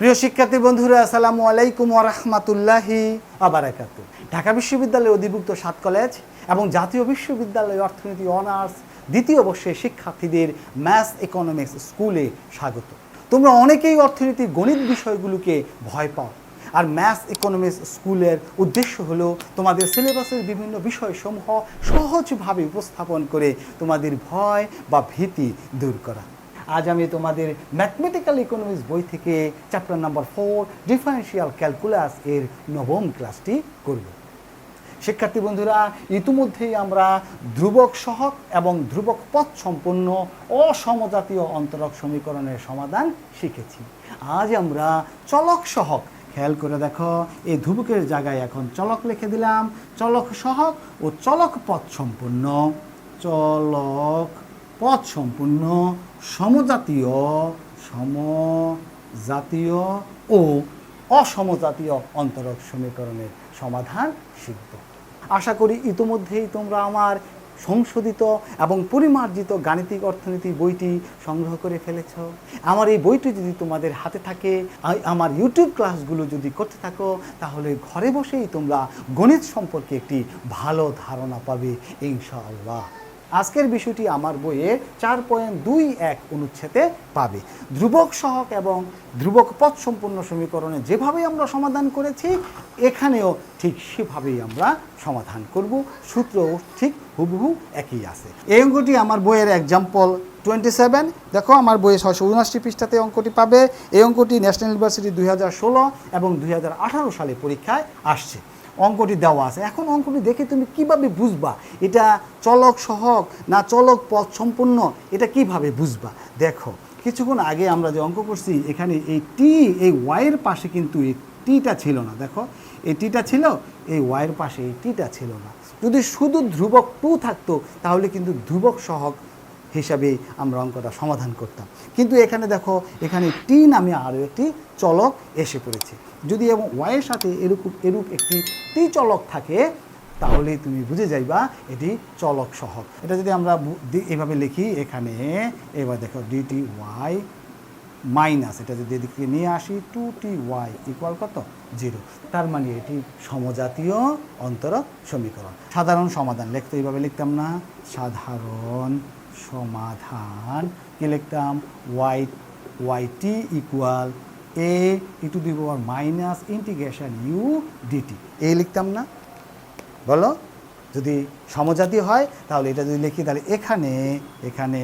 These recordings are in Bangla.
প্রিয় শিক্ষার্থী বন্ধুরা, আসসালামু আলাইকুম ওরহমাতুল্লাহি আবারাকাতু ঢাকা বিশ্ববিদ্যালয়ের অধিভুক্ত সাত কলেজ এবং জাতীয় বিশ্ববিদ্যালয় অর্থনীতি, অনার্স দ্বিতীয় বর্ষের শিক্ষার্থীদের ম্যাথ ইকোনমিক্স স্কুলে স্বাগত। তোমরা অনেকেই অর্থনীতির গণিত বিষয়গুলোকে ভয় পাও। আর ম্যাথ ইকোনমিক্স স্কুলের উদ্দেশ্য হলো তোমাদের সিলেবাসের বিভিন্ন বিষয়সমূহ সহজভাবে উপস্থাপন করে তোমাদের ভয় বা ভীতি দূর করা। আজ আমি তোমাদের ম্যাথমেটিক্যাল ইকোনমিক্স বই থেকে chapter number four differential calculus এর নবম ক্লাসটি করব। শিক্ষার্থী বন্ধুরা, ইতিমধ্যেই আমরা ধ্রুবক সহক এবং ধ্রুবক পথ সম্পন্ন অসমজাতীয় অন্তরক সমীকরণের সমাধান শিখেছি। আজ আমরা চলক সহক, খেয়াল করে দেখো এই ধ্রুবকের জায়গায় এখন চলক লিখে দিলাম। চলক সহক ও চলক পথ সম্পন্ন। চলক পথ সম্পূর্ণ সমজাতীয় সমজাতীয় ও অসমজাতীয় অন্তরক সমীকরণের সমাধান শিখব আশা করি ইতোমধ্যেই তোমরা আমার সংশোধিত এবং পরিমার্জিত গাণিতিক অর্থনীতি বইটি সংগ্রহ করে ফেলেছ। আমার এই বইটি যদি তোমাদের হাতে থাকে আমার ইউটিউব ক্লাসগুলো যদি করতে থাকো, তাহলে ঘরে বসেই তোমরা গণিত সম্পর্কে একটি ভালো ধারণা পাবে, ইনশাআল্লাহ। আজকের বিষয়টি আমার বইয়ে চার পয়েন্ট দুই এক অনুচ্ছেদে পাবে। ধ্রুবক সহক এবং ধ্রুবক পথ সম্পূর্ণ সমীকরণে যেভাবে আমরা সমাধান করেছি, এখানেও ঠিক সেভাবেই আমরা সমাধান করব। সূত্র ঠিক হুবহু একই আছে। এই অঙ্কটি আমার বইয়ের এক্সাম্পল টোয়েন্টি সেভেন দেখো, আমার বইয়ে ছয়শো উনআশি পৃষ্ঠাতে অঙ্কটি পাবে। এই অঙ্কটি ন্যাশনাল ইউনিভার্সিটি দুই হাজার ষোলো এবং দুই হাজার আঠারো সালে পরীক্ষায় আসছে। অঙ্কটি দেওয়া আছে। এখন অঙ্কটি দেখে তুমি কীভাবে বুঝবা? এটা চলক সহক না চলক পথ সম্পূর্ণ, এটা কীভাবে বুঝবা? দেখো, কিছুক্ষণ আগে আমরা যে অঙ্ক করছি, এখানে এই টি এই ওয়াইয়ের পাশে কিন্তু এই টিটা ছিল না। দেখো, এই টিটা ছিল, এই ওয়াইয়ের পাশে এই টিটা ছিল না। যদি শুধু ধ্রুবক টু থাকতো, তাহলে কিন্তু ধ্রুবক সহক হিসাবে আমরা অঙ্কটা সমাধান করতাম। কিন্তু এখানে দেখো, এখানে টি নামে আরও একটি চলক এসে পড়েছে। যদি এবং ওয়াইয়ের সাথে এরকম এরূপ একটি টি চলক থাকে তাহলে তুমি বুঝে যাইবা এটি চলক সহক। এটা যদি আমরা এভাবে লিখি, এখানে এবার দেখো ডিটি ওয়াই মাইনাস, এটা যদি এদিকে নিয়ে আসি, টু টি ওয়াই ইকুয়াল কত? জিরো। তার মানে এটি সমজাতীয় অন্তরক সমীকরণ। সাধারণ সমাধান লিখতে এইভাবে লিখতাম না। সাধারণ সমাধান। কি লিখতাম? Y Y T equal A E to the power minus integration U DT এই লিখতাম না? বলো? যদি সমজাতি হয়, তাহলে এটা যদি লিখি, তাহলে এখানে এখানে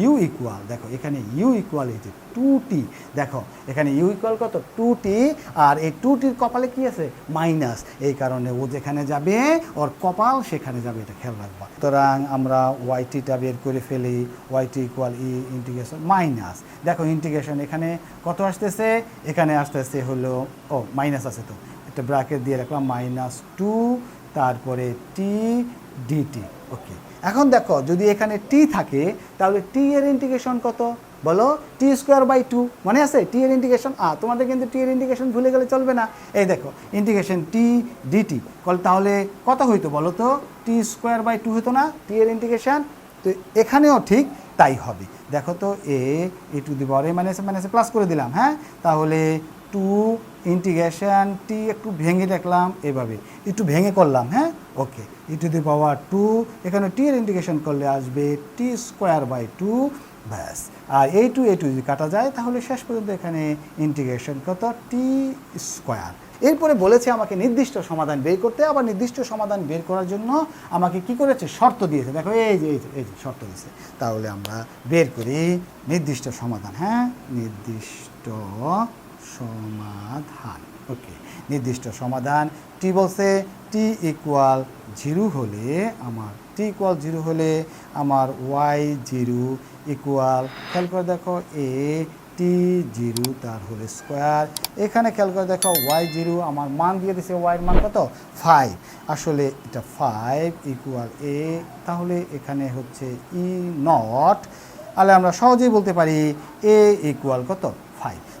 ইউ ইকুয়াল দেখো, এখানে ইউ ইকুয়াল এই যে টু টি দেখো, এখানে ইউ ইকুয়াল কত? টু টি আর এই টু টির কপালে কি আছে? মাইনাস এই কারণে ও যেখানে যাবে, ওর কপাল সেখানে যাবে, এটা খেয়াল রাখবা। সুতরাং আমরা ওয়াই টিটা বের করে ফেলি y t equal e integration minus দেখো ইন্টিগ্রেশন এখানে কত আসতেছে? এখানে আসতেছে হলো, ও মাইনাস আছে তো। একটা ব্র্যাকেট দিয়ে রাখলাম মাইনাস টু তারপরে টি ডিটি ওকে এখন দেখো, যদি এখানে টি থাকে, তাহলে টি এর ইন্টিগ্রেশন কত? বলো টি স্কোয়ার বাই টু মনে আছে? টি এর ইন্টিগ্রেশন আ তোমাদের কিন্তু টি এর ইন্টিগ্রেশন ভুলে গেলে চলবে না। এই দেখো ইন্টিগ্রেশন টি ডিটি তাহলে কত হইতো বলো তো? টি স্কোয়ার বাই টু হতো না টি এর ইন্টিগ্রেশন তো এখানেও ঠিক তাই হবে। দেখো তো a to the a minus মাইনাসে প্লাস করে দিলাম হ্যাঁ? তাহলে টু ইন্টিগ্রেশন টি একটু ভেঙে দেখলাম এভাবে। একটু ভেঙে করলাম হ্যাঁ? ওকে ই টু দি পাওয়ার টু এখানে টি এর ইন্টিগ্রেশন করলে আসবে টি স্কোয়ার বাই টু ব্যাস। আর এই টু এই টু যদি কাটা যায়, তাহলে শেষ পর্যন্ত এখানে ইন্টিগ্রেশন কত? টি স্কোয়ার এরপরে বলেছে আমাকে নির্দিষ্ট সমাধান বের করতে। আবার নির্দিষ্ট সমাধান বের করার জন্য আমাকে কি করেছে? শর্ত দিয়েছে। দেখো এই যে এই যে, শর্ত দিয়েছে। তাহলে আমরা বের করি নির্দিষ্ট সমাধান হ্যাঁ? নির্দিষ্ট সমাধান। ওকে, নির্দিষ্ট সমাধান। টি বলছে টি ইকুয়াল জিরো হলে, আমার টি ইকুয়াল জিরো হলে আমার ওয়াই জিরো ইকুয়াল খেয়াল করে দেখো এ টি জিরো তার হলে স্কোয়ার এখানে খেয়াল করে দেখো ওয়াই জিরো আমার মান দিয়ে দিছে ওয়াইয়ের মান কত? ফাইভ আসলে এটা ফাইভ ইকুয়াল এ তাহলে এখানে হচ্ছে ই নট তাহলে আমরা সহজেই বলতে পারি এ ইকুয়াল কত?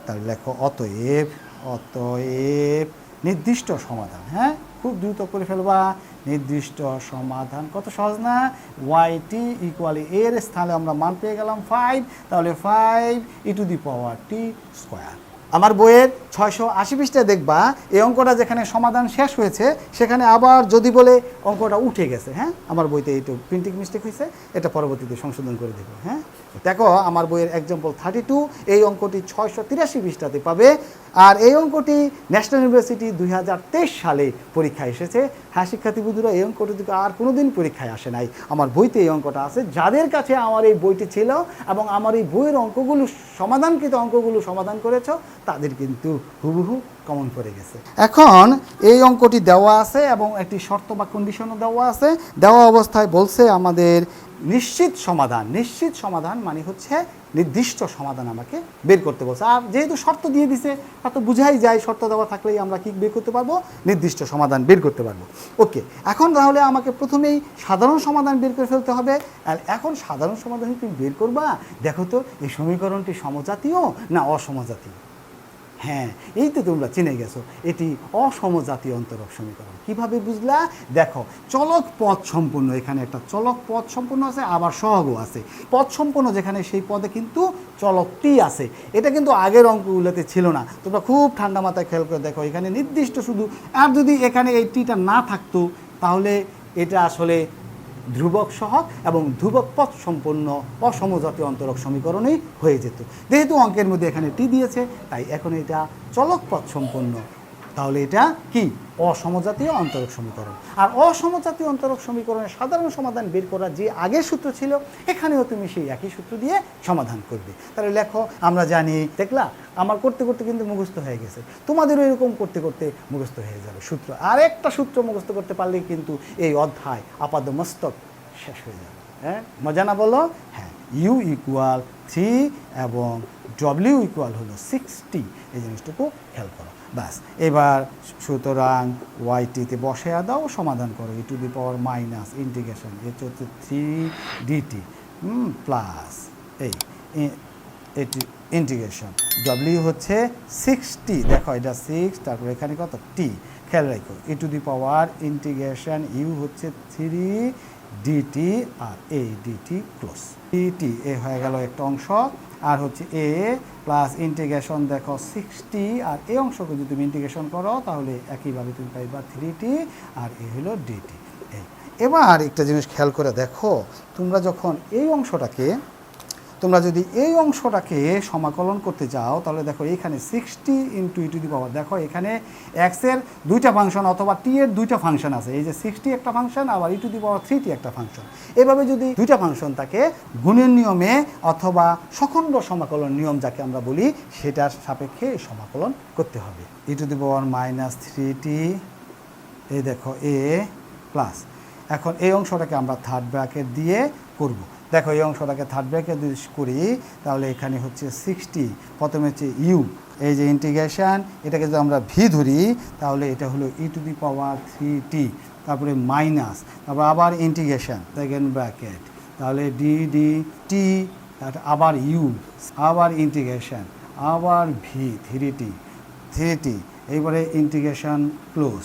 তাহলে লেখো, অতএব অতএব, নির্দিষ্ট সমাধান হ্যাঁ? খুব দ্রুত করে ফেলবা, নির্দিষ্ট সমাধান। কত সহজ না? ওয়াইটি ইকুয়ালি এর স্থানে আমরা মান পেয়ে গেলাম ফাইভ তাহলে five e to the power t square আমার বইয়ের ছয়শো আশি পৃষ্ঠা দেখবা, এই অঙ্কটা যেখানে সমাধান শেষ হয়েছে, সেখানে আবার যদি বলে অঙ্কটা উঠে গেছে হ্যাঁ? আমার বইতে একটু প্রিন্টিং মিস্টেক হয়েছে, এটা পরবর্তীতে সংশোধন করে দেবো হ্যাঁ? দেখো, আমার বইয়ের এক্সাম্পল থার্টি টু এই অঙ্কটি ছয়শো তিরাশি পৃষ্ঠাতে পাবে। আর এই অঙ্কটি ন্যাশনাল ইউনিভার্সিটি দুই হাজার তেইশ সালে পরীক্ষায় এসেছে। হ্যাঁ শিক্ষার্থী এই অঙ্কটি থেকে আর কোনো দিন পরীক্ষায় আসে নাই। আমার বইতে এই অঙ্কটা আছে। যাদের কাছে আমার এই বইটি ছিল এবং আমার এই বইয়ের অঙ্কগুলো সমাধানকৃত অঙ্কগুলো সমাধান করেছ, তাদের কিন্তু হুবহু কমন করে গেছে। এখন এই অঙ্কটি দেওয়া আছে এবং একটি শর্ত বা কন্ডিশনও দেওয়া আছে। দেওয়া অবস্থায় বলছে আমাদের নিশ্চিত সমাধান। নিশ্চিত সমাধান মানে হচ্ছে নির্দিষ্ট সমাধান আমাকে বের করতে বলছে। আর যেহেতু শর্ত দিয়ে দিছে, তা তো বুঝাই যায়। শর্ত দেওয়া থাকলেই আমরা কি বের করতে পারব? নির্দিষ্ট সমাধান বের করতে পারব। ওকে এখন তাহলে আমাকে প্রথমেই সাধারণ সমাধান বের করে ফেলতে হবে। আর এখন সাধারণ সমাধান তুমি বের করবা? দেখো তো, এই সমীকরণটি সমজাতীয় না অসমজাতীয়? হ্যাঁ এই তো তোমরা চিনে গেছো, এটি অসমজাতীয় অন্তরক সমীকরণ। কীভাবে বুঝলা? দেখো চলক পথ সম্পূর্ণ, এখানে একটা চলক পথ সম্পূর্ণ আছে, আবার সহগও আছে। পথ সম্পূর্ণ যেখানে, সেই পদে কিন্তু চলকটি আছে। এটা কিন্তু আগের অঙ্কগুলোতে ছিল না। তোমরা খুব ঠান্ডা মাথায় খেয়াল করে দেখো, এখানে নির্দিষ্ট শুধু, আর যদি এখানে এই টিটা না থাকতো, তাহলে এটা আসলে ধ্রুবক সহগ এবং ধ্রুবক পথ সম্পন্ন অসমজাতীয় অন্তরক সমীকরণেই হয়ে যেত। যেহেতু অঙ্কের মধ্যে এখানে টি দিয়েছে, তাই এখন এটা চলক পথ সম্পন্ন তাহলে এটা কি? অসমজাতীয় অন্তরক সমীকরণ। আর অসমজাতীয় অন্তরক সমীকরণের সাধারণ সমাধান বের করার যে আগের সূত্র ছিল, এখানেও তুমি সেই একই সূত্র দিয়ে সমাধান করবে। তাহলে লেখো, আমরা জানি, দেখলা? আমার করতে করতে কিন্তু মুখস্থ হয়ে গেছে। তোমাদেরও এরকম করতে করতে মুখস্থ হয়ে যাবে সূত্র। আর একটা সূত্র মুখস্থ করতে পারলেই কিন্তু এই অধ্যায় আপাদমস্তক শেষ হয়ে যাবে। হ্যাঁ? মজা না বলো? হ্যাঁ। ইউ ইকুয়াল থ্রি এবং ডব্লিউ ইকুয়াল হলো সিক্সটি এই জিনিসটুকু খেয়াল করো। ব্যাস, এবার সুতরাং ওয়াইটিতে বসে দাও, সমাধান করো। E to the power minus integration এটা হচ্ছে থ্রি ডিটি প্লাস এই এটি ইন্টিগ্রেশন ডব্লিউ হচ্ছে সিক্সটি দেখো এটা সিক্স তারপর এখানে কত? টি খেয়াল রাখো e to the power integration u হচ্ছে থ্রি ডিটি আর এ ডিটি ক্লোজ ডিটি এ হয়ে গেল একটা অংশ, আর হচ্ছে এ প্লাস ইন্টিগ্রেশন দেখো সিক্সটি আর এই অংশকে যদি তুমি ইন্টিগ্রেশন করো, তাহলে একইভাবে তুমি পাইবা থ্রি টি আর এ হলো ডিটি এই এবার একটা জিনিস খেয়াল করে দেখো, তোমরা যখন এই অংশটাকে তোমরা যদি এই অংশটাকে সমাকলন করতে যাও, তাহলে দেখো এখানে সিক্সটি ইন্টু ইটু দি পাওয়ার দেখো এখানে এক্সের দুইটা ফাংশন অথবা টি এর দুইটা ফাংশন আছে। এই যে সিক্সটি একটা ফাংশন আবার ইটু দি পাওয়ার থ্রিটি একটা ফাংশন এভাবে যদি দুইটা ফাংশন থাকে গুণের নিয়মে অথবা সখণ্ড সমাকলন নিয়ম যাকে আমরা বলি, সেটার সাপেক্ষে সমাকলন করতে হবে। ইটু দি পাওয়ার মাইনাস থ্রিটি এই দেখো এ প্লাস এখন এই অংশটাকে আমরা থার্ড ব্র্যাকেট দিয়ে করব। দেখো, এই অংশটাকে থার্ড ব্র্যাকেট যদি করি, তাহলে এখানে হচ্ছে সিক্সটি প্রথমে হচ্ছে ইউ এই যে ইন্টিগ্রেশন এটাকে যদি আমরা ভি ধরি, তাহলে এটা হলো ই টু দি পাওয়ার থ্রি টি তারপরে মাইনাস তারপর আবার ইন্টিগ্রেশন সেকেন্ড ব্র্যাকেট তাহলে ডি ডি টি আবার ইউ আবার ইন্টিগ্রেশন আবার v three t three t এইবারে ইন্টিগ্রেশন ক্লোজ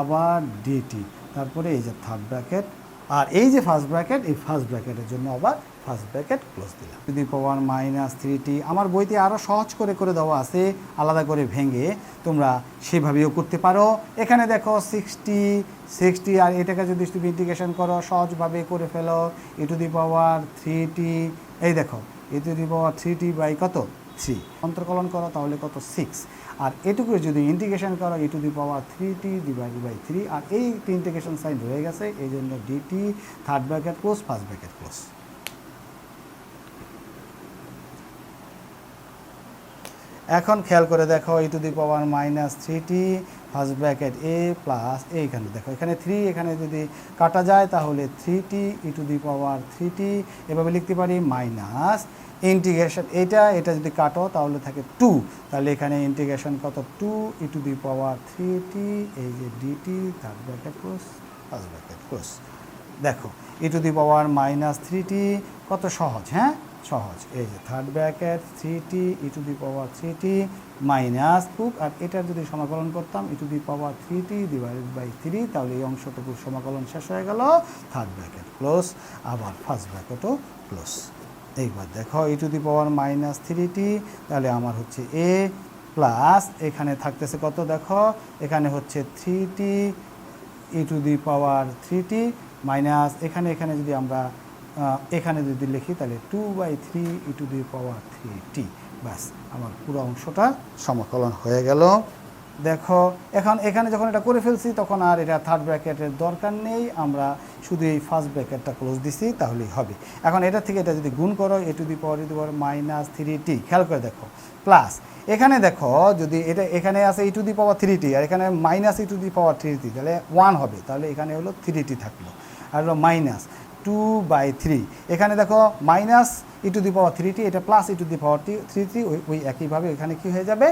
আবার ডিটি তারপরে এই যে থার্ড ব্র্যাকেট আর এই যে ফার্স্ট ব্র্যাকেট এই ফার্স্ট ব্র্যাকেটের জন্য আবার ফার্স্ট ব্র্যাকেট ক্লোজ দিলাম। যদি পাওয়ার মাইনাস থ্রি টি আমার বইতে আরও সহজ করে করে দেওয়া আছে, আলাদা করে ভেঙে তোমরা সেভাবেও করতে পারো। এখানে দেখো সিক্সটি সিক্সটি আর এটাকে যদি তুমি ইন্টিগ্রেশন করো, সহজভাবে করে ফেলো। এ to the power three t এই দেখো, a to the power three t by কত? থ্রি অন্তর্কলন করো, তাহলে কত? সিক্স আর এটুকু যদি ইন্টিগ্রেশন করো e to the power three t divide by three আর এই ইন্টিগ্রেশন সাইন রয়ে গেছে, এই জন্য dt third bracket close first bracket close এখন খেয়াল করে দেখো e to the power minus three t first bracket a plus এইখানে দেখো, এখানে থ্রি এখানে যদি কাটা যায় তাহলে three t e to the power three t এভাবে লিখতে পারি মাইনাস ইন্টিগ্রেশন এটা এটা যদি কাটো তাহলে থাকে টু তাহলে এখানে ইন্টিগ্রেশন কত? Two e to the power three t এই যে dt third bracket close first bracket close দেখো e to the power minus three t কত সহজ হ্যাঁ? সহজ। এই যে third bracket three t e to the power three t minus টুক আর এটার যদি সমাকলন করতাম e to the power three t divided by three তাহলে এই অংশটুকুর সমাকলন শেষ হয়ে গেল থার্ড ব্র্যাকেট ক্লোজ আবার ফার্স্ট ব্র্যাকেটও ক্লোজ এইবার দেখো e to the power minus three t তাহলে আমার হচ্ছে এ প্লাস এখানে থাকতেছে কত দেখো, এখানে হচ্ছে three t e to the power three t minus এখানে এখানে যদি আমরা এখানে যদি লিখি তাহলে two by three e to the power three t ব্যাস, আমার পুরো অংশটা সমাকলন হয়ে গেল। দেখো, এখন এখানে যখন এটা করে ফেলছি, তখন আর এটা থার্ড ব্র্যাকেটের দরকার নেই। আমরা শুধু এই ফার্স্ট ব্র্যাকেটটা ক্লোজ দিছি, তাহলেই হবে। এখন এটা থেকে এটা যদি গুণ করো a to the power to the power minus three t খেয়াল করে দেখো। প্লাস এখানে দেখো, যদি এটা, এখানে আছে ই to the power three t আর এখানে minus e to the power three t তাহলে ওয়ান হবে। তাহলে এখানে হলো থ্রি টি থাকল। আর হলো মাইনাস টু বাই থ্রি এখানে দেখো minus e to the power three t এটা plus e to the power three three ওই ওই একইভাবে এখানে কি হয়ে যাবে?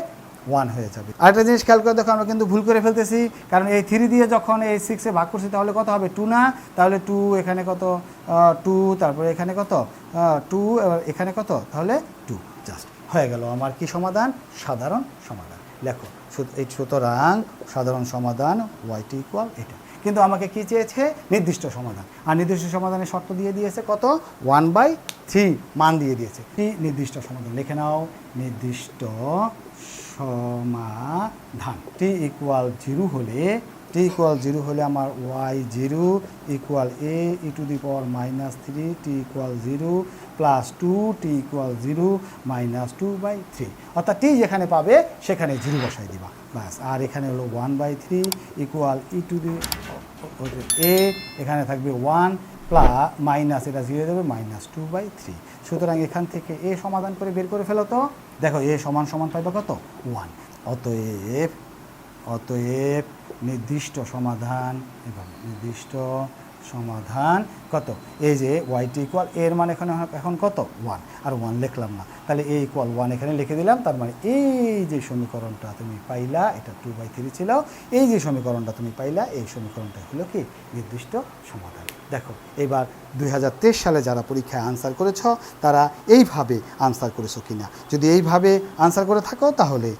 ওয়ান হয়ে যাবে। আরেকটা জিনিস খেয়াল করে দেখো, আমরা কিন্তু ভুল করে ফেলতেছি, কারণ এই থ্রি দিয়ে যখন এই সিক্সে ভাগ করছি, তাহলে কত হবে? টু না, তাহলে টু এখানে কত? টু তারপরে এখানে কত? টু এখানে কত? তাহলে টু জাস্ট হয়ে গেল। আমার কি সমাধান? সাধারণ সমাধান। লেখো এই সুতরাং সাধারণ সমাধান ওয়াইটি ইকুয়াল এটা। কিন্তু আমাকে কি চেয়েছে? নির্দিষ্ট সমাধান। আর নির্দিষ্ট সমাধানের শর্ত দিয়ে দিয়েছে কত? ওয়ান বাই থ্রি মান দিয়ে দিয়েছে। নির্দিষ্ট সমাধান। লিখে নাও। নির্দিষ্ট সমাধান। টি ইকুয়াল জিরো হলে টি ইকুয়াল জিরো হলে আমার y zero equal a e to the power minus three t equal zero plus two t equal zero minus two by three অর্থাৎ টি যেখানে পাবে, সেখানে জিরো বসাই দিবা। ব্যাস, আর এখানে হলো one by three equal e to the a এখানে থাকবে ওয়ান প্লাস মাইনাস এটা জিরো দেবে মাইনাস টু বাই থ্রি সুতরাং এখান থেকে এ সমাধান করে বের করে ফেলো তো। দেখো এ সমান সমান পাইবে কত? ওয়ান অতএব অতএব নির্দিষ্ট সমাধান এবং নির্দিষ্ট সমাধান কত? এই যে ওয়াইটি ইকুয়াল এর মানে এখানে এখন কত? ওয়ান আর ওয়ান লিখলাম না। তাহলে এ ইকুয়াল ওয়ান এখানে লিখে দিলাম, তার মানে এই যে সমীকরণটা তুমি পাইলা, এটা টু বাই থ্রি ছিল, এই যে সমীকরণটা তুমি পাইলা, এই সমীকরণটা হলো কি? নির্দিষ্ট সমাধান। দেখো, এবার দু হাজার তেইশ সালে যারা পরীক্ষায় আনসার করেছ, তারা এইভাবে আনসার করেছ কিনা? যদি এইভাবে আনসার করে থাকো, তাহলে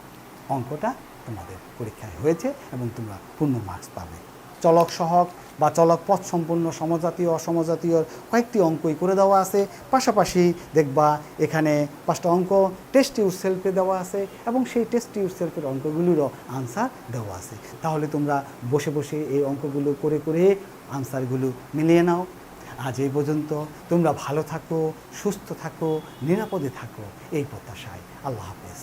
অঙ্কটা তোমাদের পরীক্ষায় হয়েছে এবং তোমরা পূর্ণ মার্কস পাবে। চলক সহক বা চলক পথ সম্পূর্ণ সমজাতীয় অসমজাতীয় কয়েকটি অঙ্কই করে দেওয়া আছে। পাশাপাশি দেখবা এখানে পাঁচটা অঙ্ক টেস্ট ইউর সেলফে দেওয়া আছে এবং সেই টেস্ট ইউর সেলফের অঙ্কগুলিরও আনসার দেওয়া আছে। তাহলে তোমরা বসে বসে এই অঙ্কগুলো করে করে আনসারগুলো মিলিয়ে নাও। আজ এই পর্যন্ত তোমরা ভালো থাকো, সুস্থ থাকো, নিরাপদে থাকো। এই প্রত্যাশায় আল্লাহ হাফেজ।